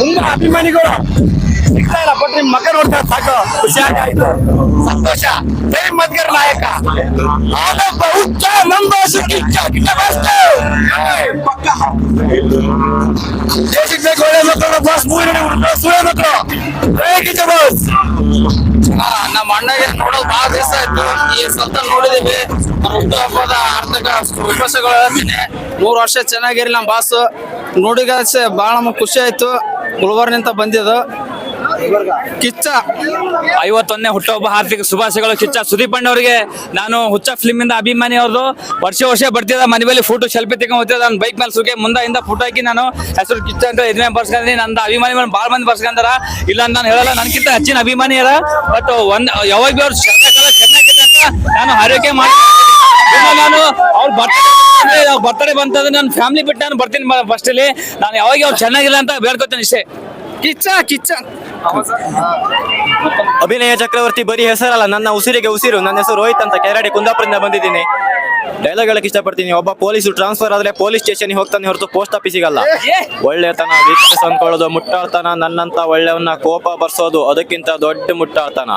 ತುಂಬಾ ಅಭಿಮಾನಿಗಳು. ಸಿಗ್ತಾ ಇಲ್ಲ ಬಟ್ ನಿಮ್ ಮಗ ನೋಡ್ತಾರೆ ಸಾಕು. ಖುಷಿಯಾಗಿ ಆಯ್ತು ಸಂತೋಷ. ಜೈ ಮದ್ಗರ್ ನಾಯಕ. ಕಿಚ್ಚ ಬಾಸ್ ನಮ್ಮ ಅಣ್ಣಗೆ ನೋಡೋದು ಬಹಳ ದಿವಸ ಆಯ್ತು. ಈ ಸತ್ತ ನೋಡಿದೀವಿ. ಹುಟ್ಟು ಹುಟ್ಟುಹಬ್ಬದ ಆರ್ಥಿಕ ವಿಮರ್ಶೆಗಳು ಹೇಳ್ತೀನಿ ಮೂರು ವರ್ಷ ಚೆನ್ನಾಗಿರ್ಲಿ ನಮ್ಮ ಬಾಸ್ ನೋಡಿಗ ಬಹಳ ನಮಗೆ ಖುಷಿ ಆಯ್ತು. ಗುಲ್ಬರ್ನಿಂದ ಬಂದಿದ್ದು. ಕಿಚ್ಚ. ಐವತ್ತೊಂದನೇ ಹುಟ್ಟುಹಬ್ಬ ಹಾರ್ದಿಕ ಶುಭಾಶಯಗಳು ಕಿಚ್ಚ. ಸುದೀಪ್ ಅವರಿಗೆ ನಾನು ಹುಚ್ಚ ಫಿಲ್ಮ್ ಇಂದ ಅಭಿಮಾನಿ ಅವ್ರದ್ದು ವರ್ಷ ವರ್ಷ ಬರ್ತಿದ್ದ ಮನೆ ಮೇಲೆ ಫೋಟೋ ಸೆಲ್ಫಿ ತಗೊಂಡ್ ಹೋಗ್ತಿದ್ದ ನಾನು ಬೈಕ್ ಮೇಲೆ ಸುಗೆ ಮುಂದೆ ಇಂದ ಫೋಟೋ ಹಾಕಿ ನಾನು ಹೆಸರು ಕಿಚ್ಚ ಅಂತ ಇದನ್ನೇ ಬರ್ಸ್ಕೊಂಡಿ ನನ್ನ ಅಭಿಮಾನಿ ಮೇಲೆ ಭಾಳ ಮಂದಿ ಬರ್ಸ್ಕೊಂಡಾರ. ಇಲ್ಲ ಅಂತ ನಾನು ಹೇಳಲ್ಲ ನನಗಿಂತ ಹೆಚ್ಚಿನ ಅಭಿಮಾನಿ ಅರ ಬಟ್ ಒಂದ್, ಯಾವಾಗ ಅವ್ರು ಚೆನ್ನಾಗಿಲ್ಲ ಅಂತ ನಾನು ಆರೋಗ್ಯ ಮಾಡಿ ನಾನು ಅವ್ರು ಬರ್ತಡೇ ಬರ್ತಡೇ ಬಂತಂದ್ರೆ ನನ್ನ ಫ್ಯಾಮಿಲಿ ಬಿಟ್ಟು ನಾನು ಬರ್ತೀನಿ ಫಸ್ಟ್ ಅಲ್ಲಿ. ನಾನು ಯಾವಾಗ ಅವ್ರು ಚೆನ್ನಾಗಿಲ್ಲ ಅಂತ ಬೇಡ್ಕೊತೇನೆ ಇಷ್ಟೇ. ಕಿಚ್ಚ ಕಿಚ್ಚ. ಅಭಿನಯ ಚಕ್ರವರ್ತಿ ಬರೀ ಹೆಸರಲ್ಲ, ನನ್ನ ಉಸಿರಿಗೆ ಉಸಿರು, ನನ್ನ ಹೆಸರು ರೋಹಿತ್ ಅಂತ ಕೆರಡಿ ಕುಂದಾಪುರದಿಂದ ಬಂದಿದ್ದೀನಿ. ಡೈಲಾಗ್ ಹೇಳಕ್ ಇಷ್ಟಪಡ್ತೀನಿ? ಒಬ್ಬ ಪೊಲೀಸ್ ಟ್ರಾನ್ಸ್ಫರ್ ಆದ್ರೆ ಪೊಲೀಸ್ ಸ್ಟೇಷನ್ ಹೋಗ್ತಾನೆ ಹೊರತು ಪೋಸ್ಟ್ ಆಫೀಸಿಗಲ್ಲ. ಒಳ್ಳೆತನ ವೀಕ್ಷಿಸ್ ಅನ್ಕೊಳ್ಳೋದು ಮುಟ್ಟಾಳ್ತನ, ನನ್ನಂತ ಒಳ್ಳೆಯವನ್ನ ಕೋಪ ಬರ್ಸೋದು ಅದಕ್ಕಿಂತ ದೊಡ್ಡ ಮುಟ್ಟಾಳ್ತನ.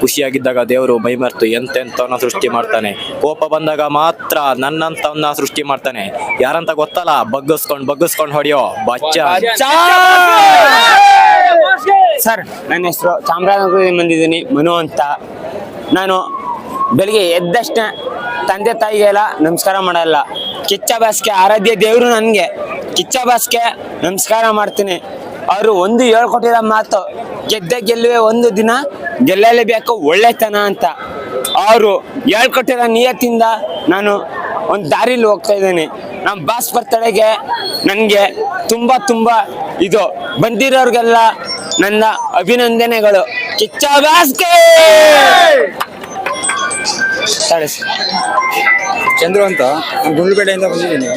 ಖುಷಿಯಾಗಿದ್ದಾಗ ದೇವರು ಮೈಮರ್ತು ಎಂತೆಂತವನ್ನ ಸೃಷ್ಟಿ ಮಾಡ್ತಾನೆ. ಕೋಪ ಬಂದಾಗ ಮಾತ್ರ ನನ್ನಂತವನ್ನ ಸೃಷ್ಟಿ ಮಾಡ್ತಾನೆ. ಯಾರಂತ ಗೊತ್ತಲ್ಲ? ಬಗ್ಗಿಸ್ಕೊಂಡ್ ಬಗ್ಗಿಸ್ಕೊಂಡ್ ಹೊಡಿಯೋ ಬಚ್ಚ. ಸರ್, ನನ್ನ ಹೆಸರು ಚಾಮರಾಜನಗರದಿಂದ ಬಂದಿದ್ದೀನಿ. ಮನು ಅಂತ. ನಾನು ಬೆಳಿಗ್ಗೆ ಎದ್ದಷ್ಟೇ ತಂದೆ ತಾಯಿಗೆ ಎಲ್ಲ ನಮಸ್ಕಾರ ಮಾಡಲ್ಲ. ಕಿಚ್ಚ ಬಾಸ್ಕೆ ಆರಾಧ್ಯ ದೇವರು ನನಗೆ. ಕಿಚ್ಚ ಬಾಸ್ಕೆ ನಮಸ್ಕಾರ ಮಾಡ್ತೀನಿ. ಅವರು ಒಂದು ಹೇಳ್ಕೊಟ್ಟಿರೋ ಮಾತು, ಗೆದ್ದೆ ಗೆಲ್ಲುವೆ ಒಂದು ದಿನ ಗೆಲ್ಲಲೇಬೇಕು, ಒಳ್ಳೆತನ ಅಂತ. ಅವರು ಹೇಳ್ಕೊಟ್ಟಿರೋ ನಿಯತ್ತಿಂದ ನಾನು ಒಂದು ದಾರಿಲಿ ಹೋಗ್ತಾ ಇದ್ದೀನಿ. ನಮ್ಮ ಬಾಸ್ ಬರ್ತಡೆಗೆ ನನಗೆ ತುಂಬ ತುಂಬ ಇದು ಬಂದಿರೋರಿಗೆಲ್ಲ ನನ್ನ ಅಭಿನಂದನೆಗಳು. ಕಿಚ್ಚ ಬಾಸ್ಗೆ ಸರ್. ಚಂದ್ರು ಅಂತ ಗುಂಡ್ಲುಪೇಟೆಯಿಂದ ಬಂದಿದ್ದೀನಿ.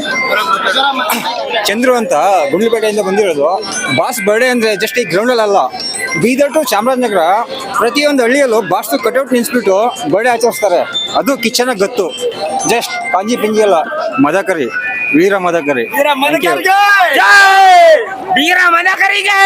ಚಂದ್ರು ಅಂತ ಗುಂಡ್ಲುಪೇಟೆಯಿಂದ ಬಂದಿರೋದು. ಬಾಸ್ ಬರ್ಡೇ ಅಂದರೆ ಜಸ್ಟ್ ಈ ಗ್ರೌಂಡಲ್ಲಿ ಅಲ್ಲ ಬೀದರ್ ಟು ಚಾಮರಾಜನಗರ ಪ್ರತಿಯೊಂದು ಹಳ್ಳಿಯಲ್ಲೂ ಬಾಸ್ದು ಕಟೌಟ್ ನಿಲ್ಸ್ಬಿಟ್ಟು ಬರ್ಡೇ ಆಚರಿಸ್ತಾರೆ. ಅದು ಕಿಚನ ಗೊತ್ತು. ಜಸ್ಟ್ ಕಾಂಜಿ ಪಿಂಜಿ ಅಲ್ಲ ಮದಕರಿ ವೀರ ಮದಕರಿ. ವೀರ ಮದಕರಿಗೆ